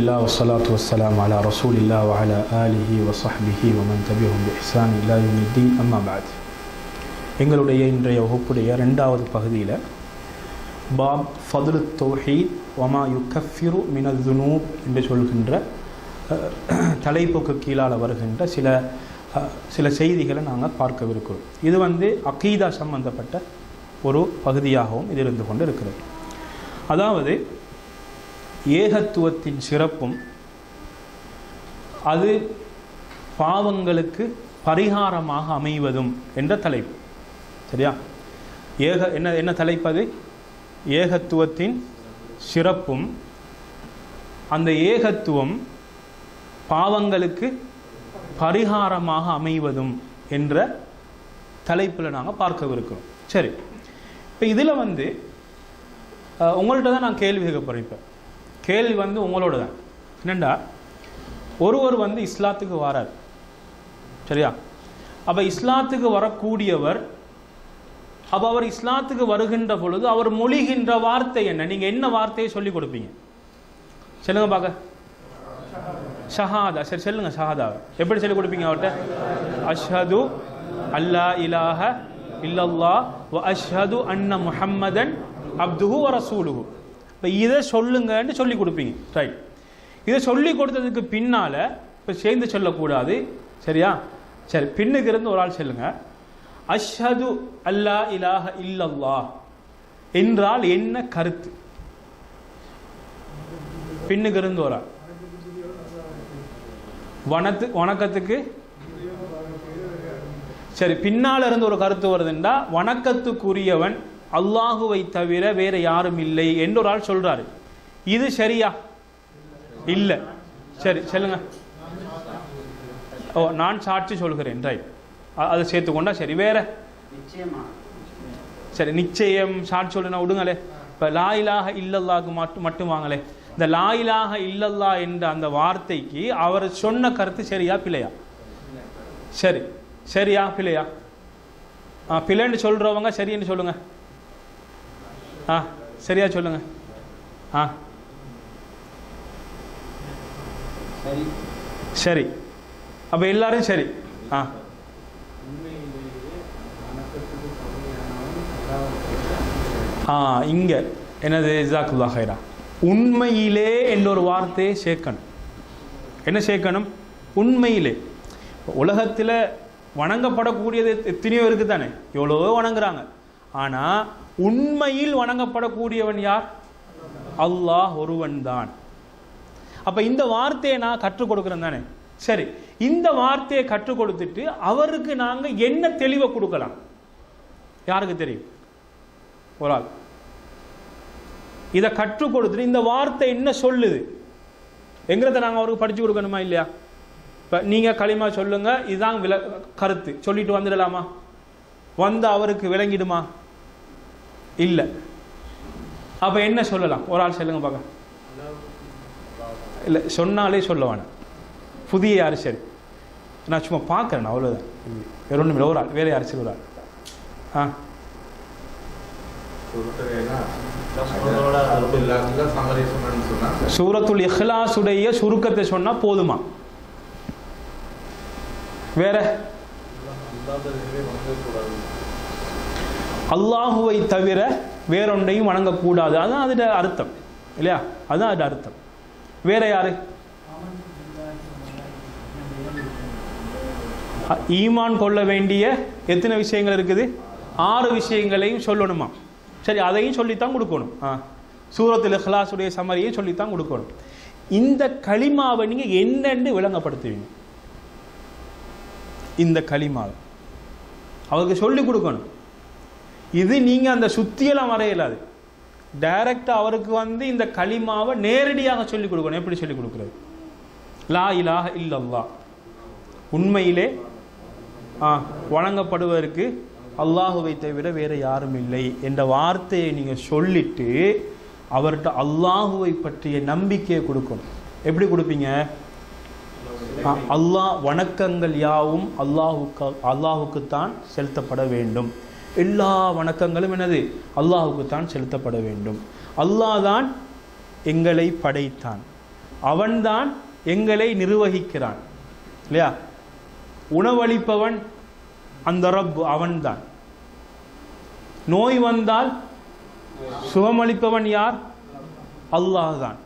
இல்லா வசலாத்து வசலாம் அலா ரசூல் இல்லா வலா அலிஹி வசஹ்பிஹி வமன் தபிஹும் இஹ்சான் இல்லா யுனித்தீன் அம்மாபாத் எங்களுடைய இன்றைய வகுப்புடைய ரெண்டாவது பகுதியில் பாப் ஃபதுல் தௌஹீத் ஒமா யுக்கஃபிரு மினல் துனூப் என்று சொல்கின்ற தலைப்புக்கு கீழால் வருகின்ற சில சில செய்திகளை நாங்கள் பார்க்கவிருக்கிறோம். இது வந்து அகீதா சம்பந்தப்பட்ட ஒரு பகுதியாகவும் இது இருந்து கொண்டு இருக்கிறது. அதாவது ஏகத்துவத்தின் சிறப்பும் அது பாவங்களுக்கு பரிகாரமாக அமைவதும் என்ற தலைப்பு. சரியா? ஏக என்ன என்ன தலைப்பு அது? ஏகத்துவத்தின் சிறப்பும் அந்த ஏகத்துவம் பாவங்களுக்கு பரிகாரமாக அமைவதும் என்ற தலைப்பில் நாங்கள் பார்க்கவிருக்கிறோம். சரி. இப்போ இதில் வந்து உங்கள்கிட்ட தான் நான் கேள்வி கேட்க போகிறேன் இப்போ. கேள்வி வந்து உங்களோட தான் என்னண்டா? ஒருவர் வந்து இஸ்லாத்துக்கு வரார். சரியா? அப்போ இஸ்லாத்துக்கு வரக்கூடியவர் அப்போ அவர் இஸ்லாத்துக்கு வருகின்ற பொழுது அவர் மொழிகின்ற வார்த்தை என்ன? நீங்கள் என்ன வார்த்தையை சொல்லி கொடுப்பீங்க? சொல்லுங்க பார்க்க ஷஹாதா. சரி சொல்லுங்க ஷஹாதா. எப்படி சொல்லி கொடுப்பீங்க அவர்கிட்ட? அஷ்ஹது அல்லா இலாஹ இல்லல்லா வ அஷ்ஹது அன்ன முஹம்மதன் அப்துஹு வ ரசூலுஹு. இப்போ இதை சொல்லுங்கன்னு சொல்லி கொடுப்பீங்க. ரைட் இதை சொல்லி கொடுத்ததுக்கு பின்னால் இப்போ சேர்ந்து சொல்லக்கூடாது. சரியா? சரி பின்னுக்கு இருந்து ஒரு ஆள் சொல்லுங்க. அஷ்ஹது அல்லா இலாஹ இல்லல்லா என்றால் என்ன கருத்து? பின்னுக்கு இருந்து ஒரு ஆள். வனத்து வணக்கத்துக்கு? சரி பின்னால இருந்து ஒரு கருத்து வருதுண்டா. வணக்கத்துக்குரியவன் அல்லாஹுவை தவிர வேற யாரும் இல்லை என்று ஒரு ஆள் சொல்றாரு. இது சரியா? இல்ல. சரி சொல்லுங்க. ஓ நான் சாட்சி சொல்கிறேன். ரைட் அதை சேர்த்துக்கொண்டா சரி. வேற? சரி நிச்சயம். சாட்சி சொல்லுனா விடுங்களே. இப்போ லாயிலாக இல்லல்லாக்கு மட்டும் மட்டும் வாங்களே. இந்த லாயிலாக இல்லல்லா என்ற அந்த வார்த்தைக்கு அவர் சொன்ன கருத்து சரியா பிழையா? சரி. சரியா பிழையா? பிழைன்னு சொல்கிறவங்க சரின்னு சொல்லுங்க. ஆ சரியா சொல்லுங்க. ஆ. சரி. சரி. அப்போ எல்லாரும் சரி. ஆ. ஆ இங்கே. என்னது? ஜாக்குல்லா ஹைரா உண்மையிலே என்ற ஒரு வார்த்தையை சேர்க்கணும். என்ன சேர்க்கணும்? உண்மையிலே. உலகத்தில் வணங்கப்படக்கூடியது எத்தனையோ இருக்குது தானே எவ்வளவோ வணங்குறாங்க. ஆனால் உண்மையில் வணங்கப்படக்கூடியவன் யார்? அல்லாஹ் ஒருவன் தான் அப்போ இந்த வார்த்தையை நான் கற்றுக் கொடுக்குறேன் தானே? சரி இந்த வார்த்தையை கற்றுக் கொடுத்துட்டு அவருக்கு நாங்கள் என்ன தெளிவை கொடுக்கலாம்? யாருக்கு தெரியும்? ஒரு ஆள். இதை கற்றுக் கொடுத்துட்டு இந்த வார்த்தை என்ன சொல்லுது? எங்கிறத நாங்கள் அவருக்கு படிச்சு கொடுக்கணுமா இல்லையா? இப்போ நீங்கள் களிமா சொல்லுங்க இதுதான் வில கருத்து. சொல்லிட்டு வந்துடலாமா? வந்து அவருக்கு விளங்கிடுமா? இல்லை. அப்போ என்ன சொல்லலாம்? ஒரு ஆள் சொல்லுங்க பார்க்க இல்லை சொன்னாலே சொல்ல வேணாம் புதிய சரி நான் சும்மா பார்க்குறேன் அவ்வளோதான் வேற ஒன்றும் இல்லை ஒரு ஆள் வேற சரி ஒரு ஆள். ஆ? சூரத்துல் இஹ்லாஸுடைய சுருக்கத்தை சொன்னா போதுமா? வேற? அல்லாஹுவை தவிர வேறொன்றையும் வணங்கக்கூடாது. அதுதான் அதோட அர்த்தம். இல்லையா? அதுதான் அதோட அர்த்தம். வேற யாரு? ஈமான் கொள்ள வேண்டிய எத்தனை விஷயங்கள் இருக்குது? ஆறு விஷயங்களையும் சொல்லணுமா? சரி அதையும் சொல்லித்தான் கொடுக்கணும். ஆ. சூரத்தில் ஹலாசுடைய சமரியை சொல்லித்தான் கொடுக்கணும். இந்த களிமாவை நீங்கள் என்னென்று விளங்கப்படுத்துவீங்க? இந்த களிமாவை. அவருக்கு சொல்லி கொடுக்கணும். இது நீங்க அந்த சுத்தியெல்லாம் வரையலாது. டைரக்டா அவருக்கு வந்து இந்த களிமாவை நேரடியாக சொல்லி கொடுக்கணும். எப்படி சொல்லி கொடுக்குறது? லா இலாஹ இல்லல்லா உண்மையிலே ஆ, வணங்கப்படுவதற்கு அல்லாஹுவை தவிர வேற யாரும் இல்லை என்ற வார்த்தையை நீங்க சொல்லிட்டு அவர்கிட்ட அல்லாஹுவை பற்றிய நம்பிக்கையை கொடுக்கணும் எப்படி கொடுப்பீங்க? ஆ, அல்லாஹ் வணக்கங்கள் யாவும் அல்லாஹுக்கு அல்லாஹுக்குத்தான் செலுத்தப்பட வேண்டும். எல்லா வணக்கங்களும் எனது அல்லாஹுக்கு தான் செலுத்தப்பட வேண்டும். அல்லாஹ் தான் எங்களை படைத்தான். அவன்தான் எங்களை நிர்வகிக்கிறான். இல்லையா? உணவளிப்பவன் அந்த ரப் அவன்தான். நோய் வந்தால் சுகமளிப்பவன் யார்? அல்லாஹ் தான்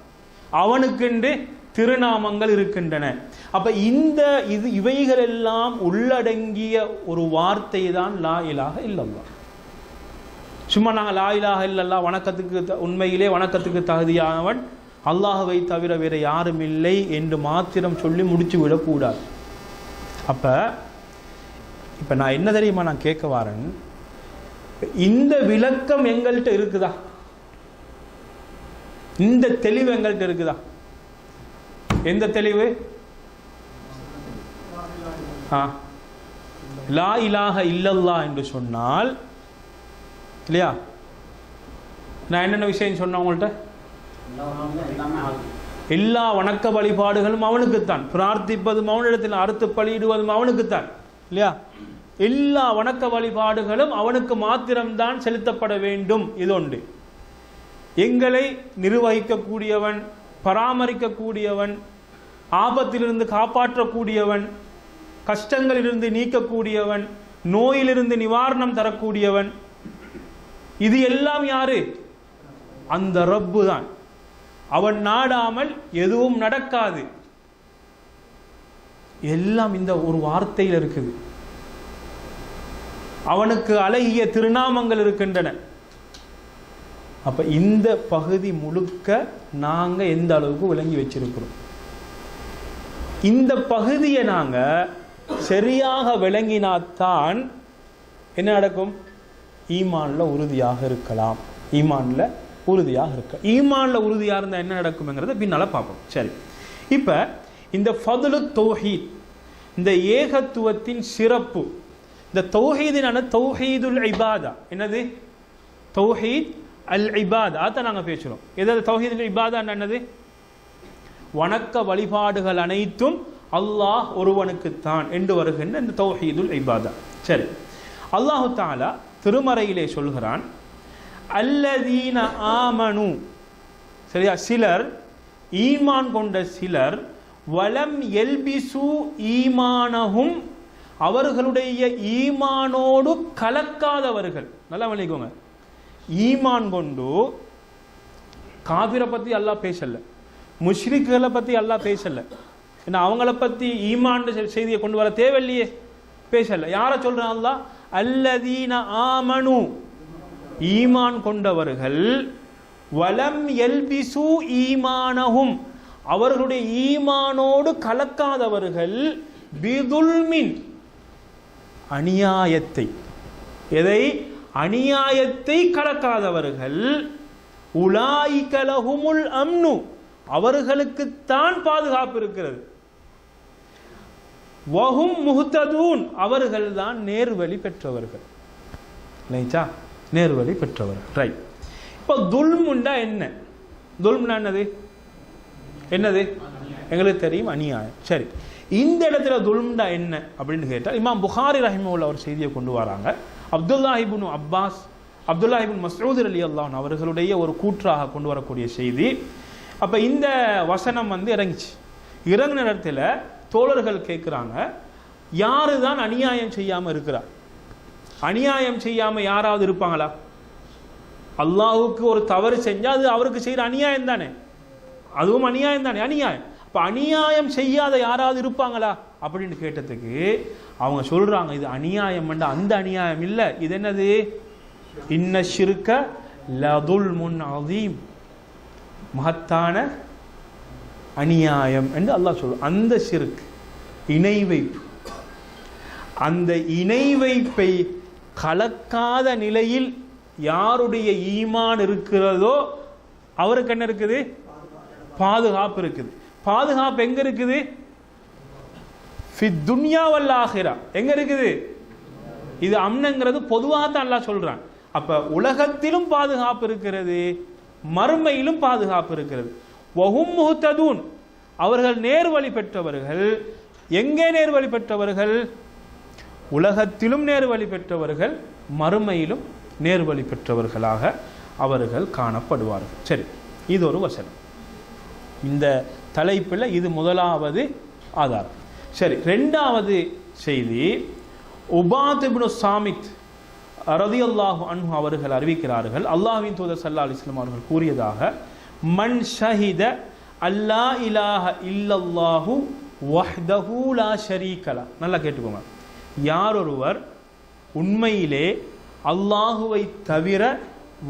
அவனுக்கென்று திருநாமங்கள் இருக்கின்றன. அப்போ இந்த இது இவைகள் எல்லாம் உள்ளடங்கிய ஒரு வார்த்தை தான் லா இலாக இல்லல்லா சும்மா நாங்கள் லா இலாக இல்லல்லா வணக்கத்துக்கு த- உண்மையிலே வணக்கத்துக்கு தகுதியானவன் அல்லாஹவை தவிர வேறு யாரும் இல்லை என்று மாத்திரம் சொல்லி முடிச்சு விடக்கூடாது. அப்போ இப்போ நான் என்ன தெரியுமா நான் கேட்க வரேன்? இந்த விளக்கம் எங்கள்கிட்ட இருக்குதா? இந்த தெளிவு எங்கள்கிட்ட இருக்குதா? எந்த தெளிவு? லா இலாக இல்லல்லா என்று சொன்னால் இல்லையா? நான் என்னென்ன விஷயம் சொன்னேன் உங்கள்கிட்ட எல்லா வணக்க வழிபாடுகளும் அவனுக்குத்தான். பிரார்த்திப்பதும் அவனிடத்தில் அறுத்து பலியிடுவதும் அவனுக்குத்தான். இல்லையா? எல்லா வணக்க வழிபாடுகளும் அவனுக்கு மாத்திரம்தான் செலுத்தப்பட வேண்டும். இது ஒன்று. எங்களை நிர்வகிக்கக்கூடியவன் பராமரிக்கக்கூடியவன் ஆபத்திலிருந்து காப்பாற்றக்கூடியவன் கஷ்டங்களிலிருந்து நீக்கக்கூடியவன் நோயிலிருந்து நிவாரணம் தரக்கூடியவன். இது எல்லாம் யாரு? அந்த ரப்பு தான். அவன் நாடாமல் எதுவும் நடக்காது. எல்லாம் இந்த ஒரு வார்த்தையில் இருக்குது. அவனுக்கு அழகிய திருநாமங்கள் இருக்கின்றன. அப்ப இந்த பகுதி முழுக்க நாங்க எந்த அளவுக்கு விளங்கி வச்சிருக்கிறோம்? இந்த பகுதியை நாங்க சரியாக விளங்கினாத்தான் என்ன நடக்கும்? ஈமான்ல உறுதியாக இருக்கலாம். ஈமான்ல உறுதியாக இருக்க ஈமான்ல உறுதியா இருந்தால் என்ன நடக்கும்ங்கிறத பின்னால பார்ப்போம். சரி. இப்ப இந்த ஃபதுலு தௌஹீத் இந்த ஏகத்துவத்தின் சிறப்பு இந்த தௌஹீதினான தௌஹீதுல் இபாதா. என்னது? தௌஹீத் அல் இபாதா. அதை நாங்க பேசுறோம். எதாவது தௌஹீதுல் இபாதா என்னது? வணக்க வழிபாடுகள் அனைத்தும் அல்லாஹ் ஒருவனுக்குத்தான் என்று வருகின்ற இந்த தௌஹீதுல் இபாதா. சரி. அல்லாஹு தாலா திருமறையிலே சொல்கிறான் அல்லதீன ஆமனு. சரியா? சிலர் ஈமான் கொண்ட சிலர் வலம் எல்பிசு ஈமானகும் அவர்களுடைய ஈமானோடு கலக்காதவர்கள். நல்லா விளைக்கோங்க ஈமான் கொண்டு காபிரை பற்றி அல்லாஹ் பேசலை. முஷ்ரிக்குகளை பற்றி அல்லாஹ் பேசலை. ஏன்னா அவங்கள பத்தி ஈமான் செய்தியை கொண்டு வர தேவையில்லையே. பேசல. யாரை சொல்றான் அல்லாஹ்? அல்லதீன ஆமனு. ஈமான் கொண்டவர்கள் வலம் எல்பிசு ஈமானகும் அவர்களுடைய ஈமானோடு கலக்காதவர்கள் பிதுல்மின். அநியாயத்தை. எதை? அநியாயத்தை கலக்காதவர்கள் உலாய்கலகுமுல் அம்னு. அவர்களுக்குத்தான் பாதுகாப்பு இருக்கிறது. வஹும் முஹ்ததூன். அவர்கள்தான் நேர்வழி பெற்றவர்கள். இல்லைச்சா நேர்வழி பெற்றவர்கள். ரைட் இப்போ துல்முண்டா என்ன? துல்முண்டா என்னது? என்னது? எங்களுக்கு தெரியும் அநியாயம். சரி. இந்த இடத்துல துல்முண்டா என்ன அப்படின்னு கேட்டால் இமாம் புகாரி ரஹிமுல்ல ஒரு செய்தியை கொண்டு வராங்க. அப்துல்லாஹிபுன் அப்பாஸ் அப்துல்லாஹிபின் மஸ்ரூத் அலி அல்லான் அவர்களுடைய ஒரு கூற்றாக கொண்டு வரக்கூடிய செய்தி. அப்போ இந்த வசனம் வந்து இறங்கிச்சு. இறங்கின இடத்துல தோழர்கள் கேட்குறாங்க யாரு தான் அநியாயம் செய்யாமல் இருக்கிறா? அநியாயம் செய்யாமல் யாராவது இருப்பாங்களா? அல்லாஹுக்கு ஒரு தவறு செஞ்சா அது அவருக்கு செய்கிற அநியாயம் தானே? அதுவும் அநியாயம் தானே அநியாயம். இப்போ அநியாயம் செய்யாத யாராவது இருப்பாங்களா? அப்படின்னு கேட்டதுக்கு அவங்க சொல்றாங்க இது அநியாயம் அந்த அநியாயம் இல்லை. இது என்னது? இன்ன சிறுக்க லதுல் முன் அதீம் மகத்தான அநியாயம் என்று அல்லாஹ் சொல்லும் அந்த சிறுக்கு இணை வைப்பு. அந்த இணை வைப்பை கலக்காத நிலையில் யாருடைய ஈமான் இருக்கிறதோ அவருக்கு என்ன இருக்குது? பாதுகாப்பு இருக்குது. பாதுகாப்பு எங்க இருக்குது? ஃபித் துன்யா எங்கே எங்க இருக்குது? இது அம்னங்கிறது பொதுவாக தான் அல்லாஹ் சொல்றான். அப்ப உலகத்திலும் பாதுகாப்பு இருக்கிறது மறுமையிலும் பாதுகாப்பு இருக்கிறது. ஒஹும் முஹ்ததூன். அவர்கள் நேர்வழி பெற்றவர்கள். எங்கே நேர்வழி பெற்றவர்கள்? உலகத்திலும் நேர்வழி பெற்றவர்கள் மறுமையிலும் நேர்வழி பெற்றவர்களாக அவர்கள் காணப்படுவார்கள். சரி இது ஒரு வசனம். இந்த தலைப்பில் இது முதலாவது ஆதாரம். சரி ரெண்டாவது செய்தி உபாத் இப்னு சாமித் ரதியல்லாஹு அன்ஹு அவர்கள் அறிவிக்கிறார்கள். அல்லாஹின் தூதர் சல்லா அலிஸ்லாம் அவர்கள் கூறியதாக மண் ஷஹித அல்லா இலாஹ இல்லல்லாஹு வஹ்தஹு லா ஷரீகல. நல்லா கேட்டுக்கோங்க. யார் ஒருவர் உண்மையிலே அல்லாஹுவை தவிர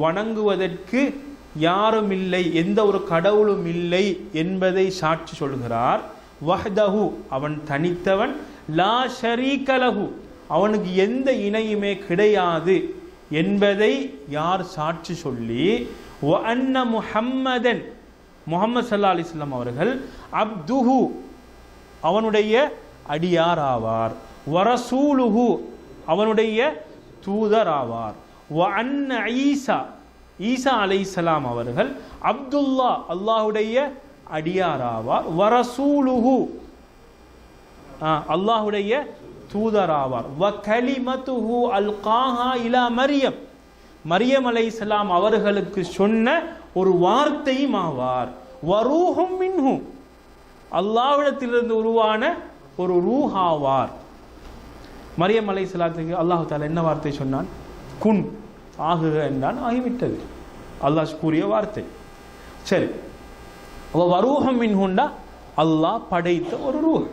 வணங்குவதற்கு யாரும் இல்லை எந்த ஒரு கடவுளும் இல்லை என்பதை சாட்சி சொல்கிறார். வஹ்தஹு அவன் தனித்தவன். லா ஷரீகலஹு அவனுக்கு எந்த இணையுமே கிடையாது என்பதை யார் சாட்சி சொல்லி வ அன்ன முஹம்மதன் முஹம்மது சல்லா அலிஸ்லாம் அவர்கள் அப்துஹு அவனுடைய அடியார் ஆவார் வரசூலுஹு அவனுடைய தூதர் ஆவார் வ அன்ன ஈசா ஈசா அலைஹிஸ்ஸலாம் அவர்கள் அப்துல்லா அல்லாஹுடைய அடியார் ஆவார் வரசூலுஹு ஆ, தூதர் ஆவார் வ கலிமத்துஹு அல்காஹா இலா மரியம். மரியம் அலைஹிஸ்ஸலாம் அவர்களுக்கு சொன்ன ஒரு வார்த்தையும் ஆவார் வரூஹும் மின்ஹும் அல்லாவிடத்திலிருந்து உருவான ஒரு ரூஹாவார். மரியம் அலை சலாத்துக்கு அல்லாஹு தாலா என்ன வார்த்தை சொன்னான்? குன். ஆகுக என்றான். ஆகிவிட்டது. அல்லாஹ் கூறிய வார்த்தை. சரி. வரூஹம் மின்ஹுண்டா. அல்லாஹ் படைத்த ஒரு ரூஹ்.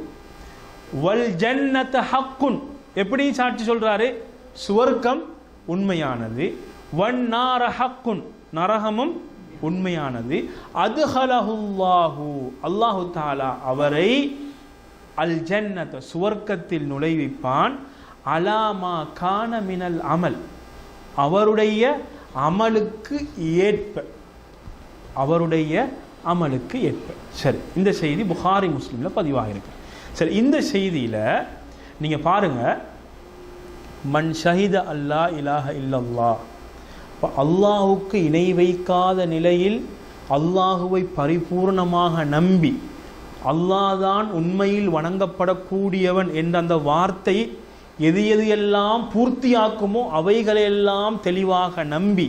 வல் ஜன்னத ஹக்குன். எப்படி சாட்சி சொல்றாரு? சுவர்க்கம் உண்மையானது. வன் நார நரகமும் உண்மையானது. அது ஹலஹுல்லாஹு அல்லாஹு தாலா அவரை அல் ஜன்னத சுவர்க்கத்தில் நுழைவிப்பான். அலாமா கான மினல் அமல் அவருடைய அமலுக்கு ஏற்ப அவருடைய அமலுக்கு ஏற்ப. சரி இந்த செய்தி புகாரி முஸ்லீமில் பதிவாக இருக்கு சரி இந்த செய்தியில் நீங்கள் பாருங்க மன் ஷஹித அல்லா இலாஹ இல்லல்லா இப்போ அல்லாஹுக்கு இணை வைக்காத நிலையில் அல்லாஹுவை பரிபூர்ணமாக நம்பி அல்லாதான் உண்மையில் வணங்கப்படக்கூடியவன் என்ற அந்த வார்த்தை எது எது எல்லாம் பூர்த்தியாக்குமோ அவைகளையெல்லாம் தெளிவாக நம்பி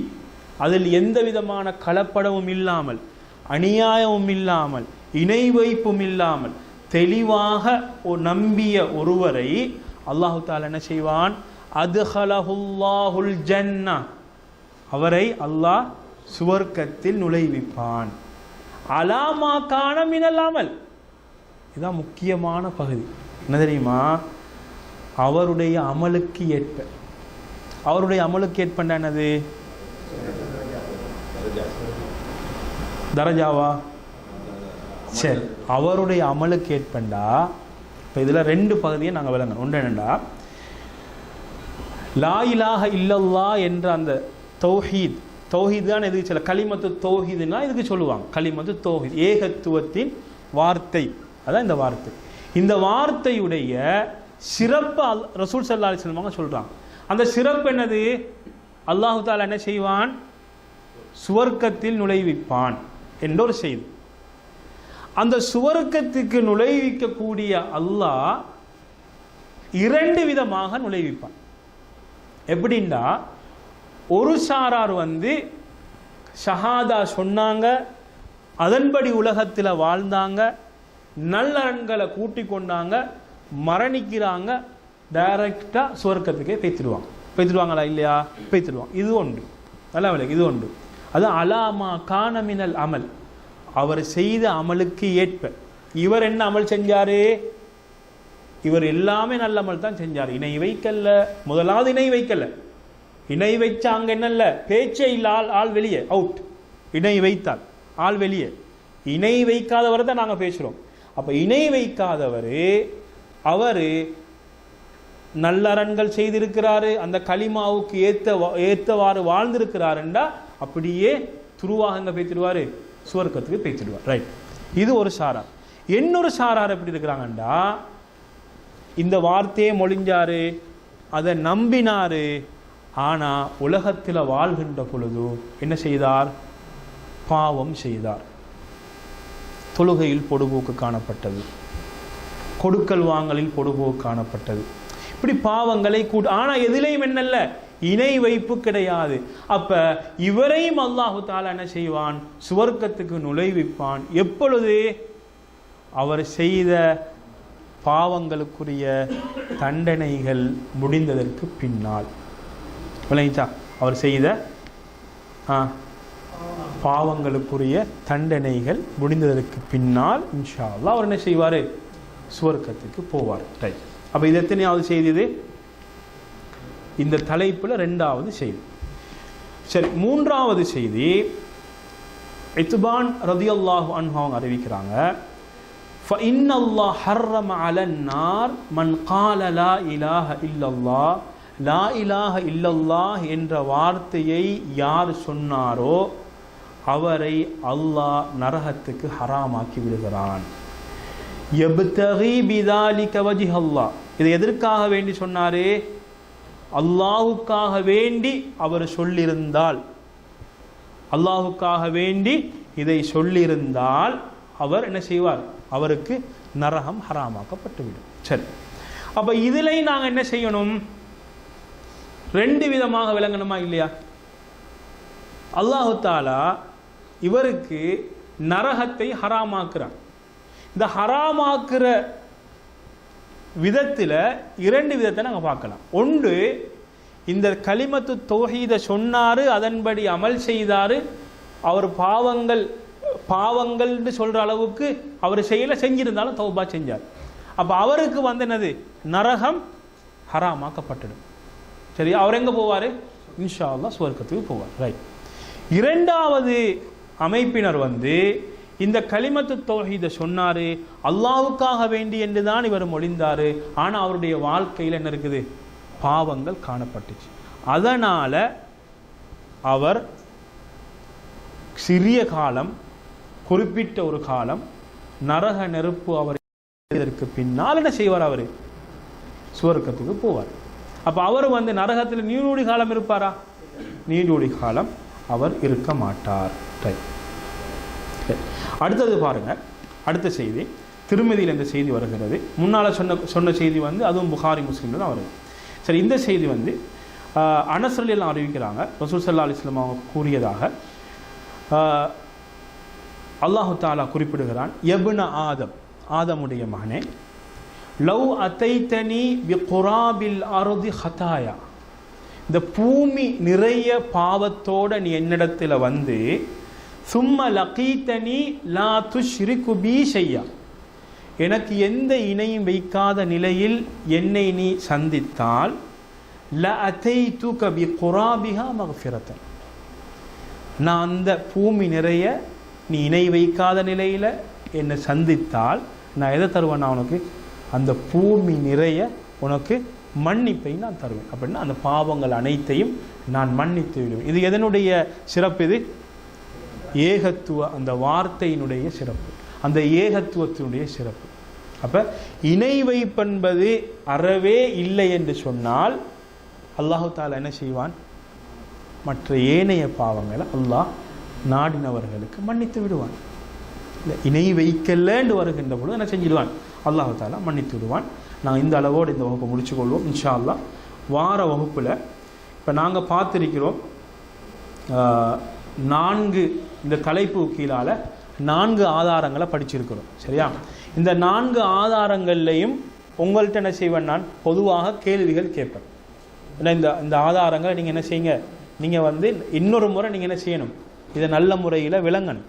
அதில் எந்த விதமான கலப்படமும் இல்லாமல் அநியாயமும் இல்லாமல் இணை வைப்பும் இல்லாமல் தெளிவாக நம்பிய ஒருவரை அல்லாஹு தாலா என்ன செய்வான்? அதுஹலஹுல்லாஹுல் ஜன்னா அவரை அல்லாஹ் சுவர்க்கத்தில் நுழைவிப்பான். அலாமா காணம் இனல்லாமல் இதுதான் முக்கியமான பகுதி. என்ன தெரியுமா? அவருடைய அமலுக்கு ஏற்ப. அவருடைய அமலுக்கு ஏற்ப என்னது? தரஜாவா? சரி அவருடைய அமலுக்கு ஏற்பண்டா இப்போ இதில் ரெண்டு பகுதியை நாங்கள் விளங்கணும். ஒன்று என்னண்டா? லா இல்லல்லா என்ற அந்த தௌஹீத். தௌஹீத் தான் எதுக்கு சொல்ல களிமத்து தௌஹீதுன்னா இதுக்கு சொல்லுவாங்க. களிமத்து தௌஹீத் ஏகத்துவத்தின் வார்த்தை. அதான் இந்த வார்த்தை. இந்த வார்த்தையுடைய சிறப்பு அல் ரசூல் சல்லா அலிஸ்லமாங்க சொல்கிறாங்க அந்த சிறப்பு என்னது? அல்லாஹு தாலா என்ன செய்வான்? சுவர்க்கத்தில் நுழைவிப்பான் என்ற ஒரு செய்தி. அந்த சுவர்க்கத்துக்கு நுழைவிக்கக்கூடிய அல்லாஹ் இரண்டு விதமாக நுழைவிப்பான். எப்படின்னா ஒரு சாரார் வந்து ஷஹாதா சொன்னாங்க அதன்படி உலகத்தில் வாழ்ந்தாங்க நல்லறன்களை கூட்டி கொண்டாங்க மரணிக்கிறாங்க டைரக்டாக சுவர்க்கத்துக்கே பேத்திடுவாங்க பேத்திடுவாங்களா இல்லையா? பேத்திடுவாங்க இது ஒன்று. நல்லா விளக்கு இது ஒன்று. அது அலாமா காணமினல் அமல். அவர் செய்த அமலுக்கு ஏற்ப. இவர் என்ன அமல் செஞ்சார்? இவர் எல்லாமே நல்ல அமல் தான் செஞ்சார். இணை வைக்கல முதலாவது இணை வைக்கல இணை வைச்சாங்க என்னல்ல? பேச்சே இல்லை ஆள் ஆள் வெளியே அவுட் இணை வைத்தால் ஆள் வெளியே. இணை வைக்காதவரை தான் நாங்கள் பேசுகிறோம் அப்போ இணை வைக்காதவர் அவர் நல்லறன்கள் செய்திருக்கிறாரு அந்த களிமாவுக்கு ஏற்ற ஏற்றவாறு வாழ்ந்திருக்கிறாருண்டா அப்படியே துருவாக எங்க பேத்திடுவாரு சுவர்க்கத்துக்கு பேத்திடுவார். ரைட் இது ஒரு சாரார். இன்னொரு சாரார் எப்படி இருக்கிறாங்கண்டா இந்த வார்த்தையே மொழிஞ்சாரு அதை நம்பினாரு ஆனால் உலகத்தில் வாழ்கின்ற பொழுது என்ன செய்தார்? பாவம் செய்தார். தொழுகையில் பொடுபோக்கு காணப்பட்டது. கொடுக்கல் வாங்கலில் பொடுபோக்கு காணப்பட்டது. இப்படி பாவங்களை கூட்டு ஆனால் எதிலையும் என்னல்ல? இணை வைப்பு கிடையாது. அப்போ இவரையும் அல்லாஹு தாலா என்ன செய்வான்? சுவர்க்கத்துக்கு நுழைவிப்பான். எப்பொழுது? அவர் செய்த பாவங்களுக்குரிய தண்டனைகள் முடிந்ததற்கு பின்னால். விளங்கிச்சா அவர் செய்த ஆ, பாவங்களுக்குரிய தண்டனைகள் முடிந்ததற்கு பின்னால் இன்ஷா அல்லாஹ் அவர் என்ன செய்வார் சுவர்க்கத்துக்கு போவார் ரைட் அப்போ இது எத்தனையாவது செய்தி இது இந்த தலைப்பில் ரெண்டாவது செய்தி சரி மூன்றாவது செய்தி இத்துபான் ரதியல்லாஹு அன்ஹு அவங்க அறிவிக்கிறாங்க فإن الله حرم على النار من قال لا إله إلا الله லா இலாஹ இல்லல்லாஹ் என்ற வார்த்தையை யார் சொன்னாரோ அவரை அல்லாஹ் நரகத்துக்கு ஹராமாக்கி விடுகிறான். எப்தகி பிதாலிக வஜிஹ் எதற்காக வேண்டி சொன்னாரே? அல்லாஹுக்காக வேண்டி அவர் சொல்லியிருந்தால் அல்லாஹுக்காக வேண்டி இதை சொல்லியிருந்தால் அவர் என்ன செய்வார்? அவருக்கு நரகம் ஹராமாக்கப்பட்டுவிடும். சரி. அப்போ இதில் நாங்கள் என்ன செய்யணும்? ரெண்டு விதமாக விளங்கணுமா இல்லையா? அல்லாஹு தாலா இவருக்கு நரகத்தை ஹராமாக்குறான். இந்த ஹராமாக்குற விதத்தில் இரண்டு விதத்தை நாங்கள் பார்க்கலாம். ஒன்று இந்த களிமத்து தௌஹீதை சொன்னார் அதன்படி அமல் செய்தார் அவர் பாவங்கள் பாவங்கள்னு சொல்கிற அளவுக்கு அவர் செய்யலை செஞ்சிருந்தாலும் தௌபா செஞ்சார். அப்போ அவருக்கு வந்து என்னது? நரகம் ஹராமாக்கப்பட்டுடும். சரி அவர் எங்கே போவார்? இன்ஷா அல்லா சுவர்க்கத்துக்கு போவார். ரைட் இரண்டாவது அமைப்பினர் வந்து இந்த களிமத்து தொகையை சொன்னார் அல்லாவுக்காக வேண்டி என்று தான் இவர் மொழிந்தார். ஆனால் அவருடைய வாழ்க்கையில் என்ன இருக்குது? பாவங்கள் காணப்பட்டுச்சு. அதனால் அவர் சிறிய காலம் குறிப்பிட்ட ஒரு காலம் நரக நெருப்பு அவர் இதற்கு பின்னால் என்ன செய்வார் அவர்? சுவர்க்கத்துக்கு போவார். அப்போ அவர் வந்து நரகத்தில் நீடூடி காலம் இருப்பாரா? நீடூடி காலம் அவர் இருக்க மாட்டார். ரைட். அடுத்தது பாருங்க. அடுத்த செய்தி. திருமதியில் இந்த செய்தி வருகிறது. முன்னால் சொன்ன சொன்ன செய்தி வந்து அதுவும் புகாரி முஸ்லீமில் தான் வருது. சரி இந்த செய்தி வந்து அனசரலாம் எல்லாம் அறிவிக்கிறாங்க. ரசூல் சல்லா அலிஸ்லாம் அவங்க கூறியதாக. அல்லாஹு தாலா குறிப்பிடுகிறான். எபுன ஆதம் ஆதமுடைய மகனே லவ் அத்தைத்தனி பி குராபில் அருதி ஹதாயா. இந்த பூமி நிறைய பாவத்தோட நீ என்னிடத்தில் வந்து சும்ம லகீத்தனி லா துஷ்ரி குபி செய்யா எனக்கு எந்த இணையும் வைக்காத நிலையில் என்னை நீ சந்தித்தால் ல அத்தை தூக்க பி குராபிகா மகஃபிரத்தன். நான் அந்த பூமி நிறைய நீ இணை வைக்காத நிலையில் என்னை சந்தித்தால் நான் எதை தருவேன் நான் உனக்கு? அந்த பூமி நிறைய உனக்கு மன்னிப்பை நான் தருவேன். அப்படின்னா அந்த பாவங்கள் அனைத்தையும் நான் மன்னித்து விடுவேன். இது எதனுடைய சிறப்பு இது? ஏகத்துவ அந்த வார்த்தையினுடைய சிறப்பு. அந்த ஏகத்துவத்தினுடைய சிறப்பு. அப்போ இணை வைப்பென்பது அறவே இல்லை என்று சொன்னால் அல்லாஹு தாலா என்ன செய்வான்? மற்ற ஏனைய பாவங்களை அல்லாஹ் நாடினவர்களுக்கு மன்னித்து விடுவான். இல்லை இணை வைக்கலன்னு வருகின்ற பொழுது என்ன செஞ்சிடுவான்? அல்லாஹு தாலா மன்னித்து விடுவான். நான் இந்த அளவோடு இந்த வகுப்பை முடிச்சுக்கொள்வோம். இன்ஷா அல்லா வார வகுப்பில் இப்போ நாங்கள் பார்த்துருக்கிறோம் நான்கு இந்த தலைப்பு கீழால் நான்கு ஆதாரங்களை படிச்சிருக்கிறோம். சரியா? இந்த நான்கு ஆதாரங்கள்லையும் உங்கள்கிட்ட என்ன செய்வேன் நான்? பொதுவாக கேள்விகள் கேட்பேன். ஏன்னா இந்த இந்த ஆதாரங்களை நீங்கள் என்ன செய்யுங்க? நீங்கள் வந்து இன்னொரு முறை நீங்கள் என்ன செய்யணும்? இதை நல்ல முறையில் விளங்கணும்.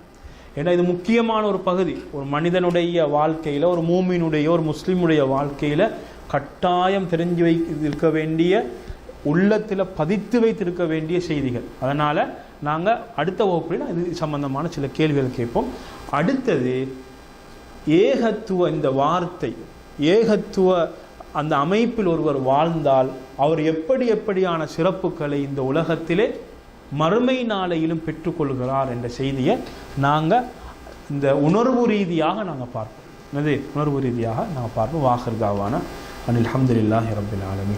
ஏன்னா இது முக்கியமான ஒரு பகுதி. ஒரு மனிதனுடைய வாழ்க்கையில் ஒரு மூமினுடைய ஒரு முஸ்லீமுடைய வாழ்க்கையில் கட்டாயம் தெரிஞ்சு வை இருக்க வேண்டிய உள்ளத்தில் பதித்து வைத்திருக்க வேண்டிய செய்திகள். அதனால் நாங்கள் அடுத்த வகுப்பில் இது சம்பந்தமான சில கேள்விகள் கேட்போம். அடுத்தது ஏகத்துவ இந்த வார்த்தை ஏகத்துவ அந்த அமைப்பில் ஒருவர் வாழ்ந்தால் அவர் எப்படி எப்படியான சிறப்புகளை இந்த உலகத்திலே மறுமை நாளையிலும் பெற்றுக்கொள்கிறார் என்ற செய்தியை நாங்கள் இந்த உணர்வு ரீதியாக நாங்கள் பார்ப்போம். என்னது? உணர்வு ரீதியாக நாங்கள் பார்ப்போம். வாகர்காவான அனில் அஹமதுல்லாஹி ரபில் ஆலமி